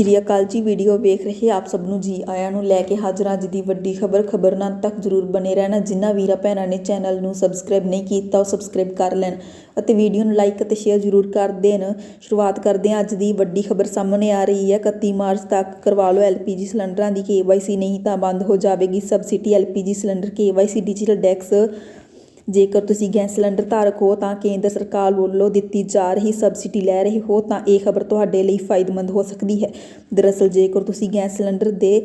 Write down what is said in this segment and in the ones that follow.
ਸ਼੍ਰੀ ਅਕਾਲ ਜੀ ਵੀਡੀਓ ਵੇਖ ਰਹੇ ਆਪ ਸਭ ਨੂੰ ਜੀ ਆਇਆਂ ਨੂੰ ਲੈ ਕੇ ਹਾਜ਼ਰ ਅੱਜ ਦੀ ਵੱਡੀ ਖਬਰ। ਖਬਰ ਨਾਲ ਤੱਕ ਜਰੂਰ ਬਨੇ ਰਹਿਣਾ। ਜਿਨ੍ਹਾਂ ਵੀਰਾਂ ਭੈਣਾਂ ਨੇ ਚੈਨਲ ਨੂੰ ਸਬਸਕ੍ਰਾਈਬ ਨਹੀਂ ਕੀਤਾ, ਉਹ ਸਬਸਕ੍ਰਾਈਬ ਕਰ ਲੈਣ ਅਤੇ ਵੀਡੀਓ ਨੂੰ ਲਾਈਕ ਅਤੇ ਸ਼ੇਅਰ ਜਰੂਰ ਕਰ ਦੇਣ। ਸ਼ੁਰੂਆਤ ਕਰਦੇ ਹਾਂ ਅੱਜ ਦੀ ਵੱਡੀ ਖਬਰ ਸਾਹਮਣੇ ਆ ਰਹੀ ਹੈ। 31 ਮਾਰਚ ਤੱਕ ਕਰਵਾ ਲਓ ਐਲਪੀਜੀ ਸਿਲੰਡਰਾਂ ਦੀ ਕੇਵਾਈਸੀ, ਨਹੀਂ ਤਾਂ ਬੰਦ ਹੋ ਜਾਵੇਗੀ subsidy. LPG cylinder KYC, digital ਡੈਕਸ ਜੇਕਰ ਤੁਸੀਂ ਗੈਸ ਸਿਲੰਡਰ ਧਾਰਕ ਹੋ ਤਾਂ ਕੇਂਦਰ ਸਰਕਾਰ ਵੱਲੋਂ ਦਿੱਤੀ ਜਾ ਰਹੀ ਸਬਸਿਡੀ ਲੈ ਰਹੇ ਹੋ ਤਾਂ ਇਹ ਖਬਰ ਤੁਹਾਡੇ ਲਈ ਫਾਇਦੇਮੰਦ ਹੋ ਸਕਦੀ ਹੈ। ਦਰਅਸਲ ਜੇਕਰ ਤੁਸੀਂ ਗੈਸ ਸਿਲੰਡਰ ਦੇ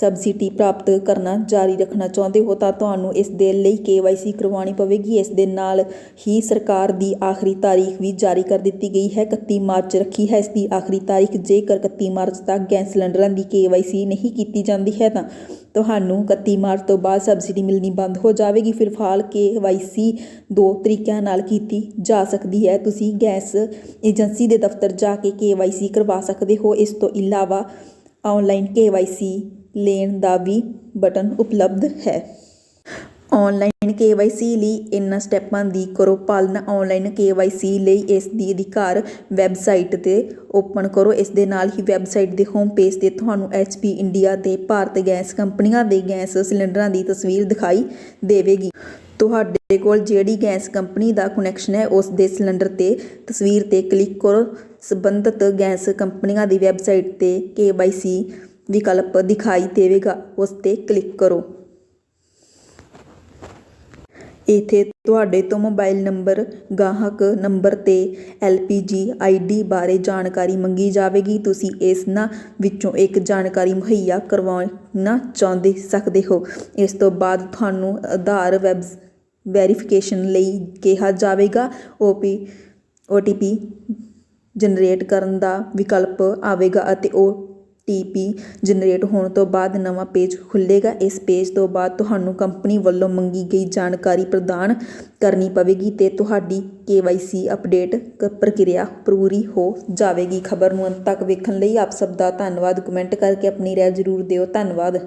ਸਬਸਿਡੀ ਪ੍ਰਾਪਤ ਕਰਨਾ ਜਾਰੀ ਰੱਖਣਾ ਚਾਹੁੰਦੇ ਹੋ ਤਾਂ ਤੁਹਾਨੂੰ ਇਸ ਦੇ ਲਈ KYC ਕਰਵਾਉਣੀ ਪਵੇਗੀ। ਇਸ ਦੇ ਨਾਲ ਹੀ ਸਰਕਾਰ ਦੀ ਆਖਰੀ ਤਾਰੀਖ ਵੀ ਜਾਰੀ ਕਰ ਦਿੱਤੀ ਗਈ ਹੈ। 31 ਮਾਰਚ ਰੱਖੀ ਹੈ। ਇਸ ਦੀ ਆਖਰੀ ਤਾਰੀਖ ਜੇਕਰ 31 ਮਾਰਚ ਤੱਕ ਗੈਸ ਸਿਲੰਡਰਾਂ ਦੀ KYC ਨਹੀਂ ਕੀਤੀ ਜਾਂਦੀ ਹੈ ਤਾਂ ਤੁਹਾਨੂੰ 31 ਮਾਰਚ ਤੋਂ ਬਾਅਦ ਸਬਸਿਡੀ ਮਿਲਣੀ ਬੰਦ ਹੋ ਜਾਵੇਗੀ। ਫਿਰ ਫਿਲਹਾਲ KYC ਦੋ ਤਰੀਕਿਆਂ ਨਾਲ ਕੀਤੀ ਜਾ ਸਕਦੀ ਹੈ। ਤੁਸੀਂ ਗੈਸ ਏਜੰਸੀ ਦੇ ਦਫ਼ਤਰ ਜਾ ਕੇ KYC ਕਰਵਾ ਸਕਦੇ ਹੋ। ਇਸ ਤੋਂ ਇਲਾਵਾ ਆਨਲਾਈਨ KYC ਲੈਣ ਦਾ ਵੀ ਬਟਨ ਉਪਲਬਧ ਹੈ। ਆਨਲਾਈਨ KYC ਲਈ ਇਹਨਾਂ ਸਟੈਪਾਂ ਦੀ ਕਰੋ ਪਾਲਣਾ। ਆਨਲਾਈਨ KYC ਲਈ ਇਸ ਦੀ ਅਧਿਕਾਰ ਵੈਬਸਾਈਟ ਤੇ ਓਪਨ ਕਰੋ। ਇਸ ਦੇ ਨਾਲ ਹੀ ਵੈਬਸਾਈਟ ਦੇ ਹੋਮ ਪੇਜ ਤੇ ਤੁਹਾਨੂੰ HP ਇੰਡੀਆ ਤੇ ਭਾਰਤ ਗੈਸ ਕੰਪਨੀਆਂ ਦੇ ਗੈਸ ਸਿਲੰਡਰਾਂ ਦੀ ਤਸਵੀਰ ਦਿਖਾਈ ਦੇਵੇਗੀ। ਤੁਹਾਡੇ ਕੋਲ ਜਿਹੜੀ ਗੈਸ ਕੰਪਨੀ ਦਾ ਕਨੈਕਸ਼ਨ ਹੈ, ਉਸ ਦੇ ਸਿਲੰਡਰ ਤੇ ਤਸਵੀਰ ਤੇ ਕਲਿੱਕ ਕਰੋ। ਸੰਬੰਧਿਤ ਗੈਸ ਕੰਪਨੀਆਂ ਦੀ ਵੈਬਸਾਈਟ ਤੇ KYC ਵਿਕਲਪ ਦਿਖਾਈ ਦੇਵੇਗਾ। ਉਸ ਤੇ ਕਲਿੱਕ ਕਰੋ। ਇੱਥੇ ਤੁਹਾਡੇ ਤੋਂ ਮੋਬਾਈਲ ਨੰਬਰ, ਗਾਹਕ ਨੰਬਰ ਤੇ LPG ID ਬਾਰੇ ਜਾਣਕਾਰੀ ਮੰਗੀ ਜਾਵੇਗੀ। ਤੁਸੀਂ ਇਸਨਾਂ ਵਿੱਚੋਂ ਇੱਕ ਜਾਣਕਾਰੀ ਮੁਹੱਈਆ ਕਰਵਾਉਣਾ ਚਾਹੁੰਦੇ ਸਕਦੇ ਹੋ। ਇਸ ਤੋਂ ਬਾਅਦ ਤੁਹਾਨੂੰ ਆਧਾਰ ਵੈਬ ਵੈਰੀਫਿਕੇਸ਼ਨ ਲਈ ਕਿਹਾ ਜਾਵੇਗਾ। OP OTP ਜਨਰੇਟ ਕਰਨ ਦਾ ਵਿਕਲਪ ਆਵੇਗਾ ਅਤੇ ਉਹ ਟੀ ਪੀ ਜਨਰੇਟ ਹੋਣ ਤੋਂ ਬਾਅਦ ਨਵਾਂ ਪੇਜ ਖੁੱਲ੍ਹੇਗਾ। ਇਸ ਪੇਜ ਤੋਂ ਬਾਅਦ ਤੁਹਾਨੂੰ ਕੰਪਨੀ ਵੱਲੋਂ ਮੰਗੀ ਗਈ ਜਾਣਕਾਰੀ ਪ੍ਰਦਾਨ ਕਰਨੀ ਪਵੇਗੀ ਅਤੇ ਤੁਹਾਡੀ ਕੇ ਵਾਈ ਸੀ ਅਪਡੇਟ ਕ- ਪ੍ਰਕਿਰਿਆ ਪੂਰੀ ਹੋ ਜਾਵੇਗੀ। ਖਬਰ ਨੂੰ ਅੰਤ ਤੱਕ ਵੇਖਣ ਲਈ ਆਪ ਸਭ ਦਾ ਧੰਨਵਾਦ। ਕਮੈਂਟ ਕਰਕੇ ਆਪਣੀ ਰਾਏ ਜ਼ਰੂਰ ਦਿਓ। ਧੰਨਵਾਦ।